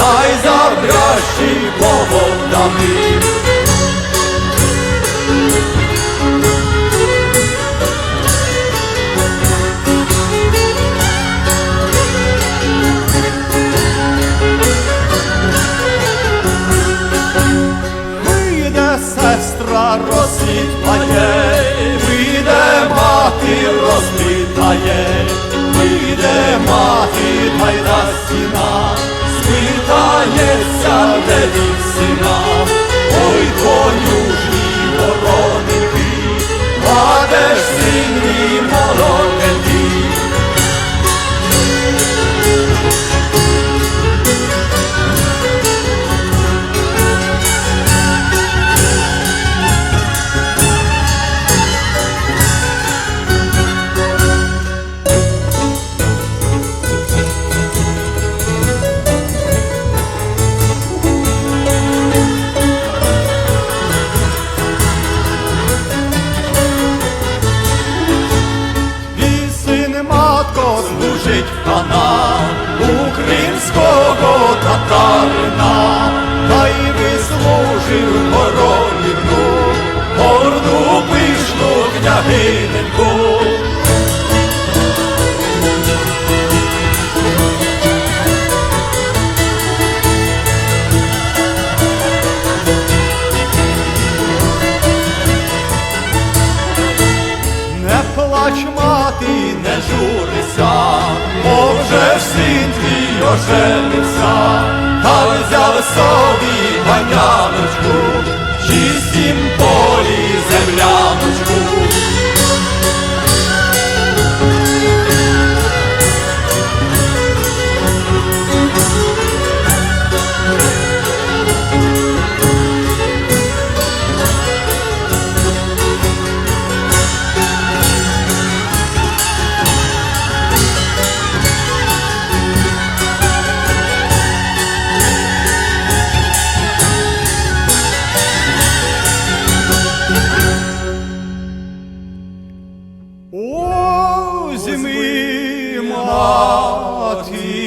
дай забращі поводами. Вийде сестра розсвітлає, вийде мати розпитає, вийде мати та й на стіна, спитається, де від сина, ой конюжні вороники, падеш син матко служить хана у кримського татарина, та й вислужив коронівну, горду пишну княгиненьку. Не плач, оженився, та взяв собі паняночку, чистім полі земляночку. party.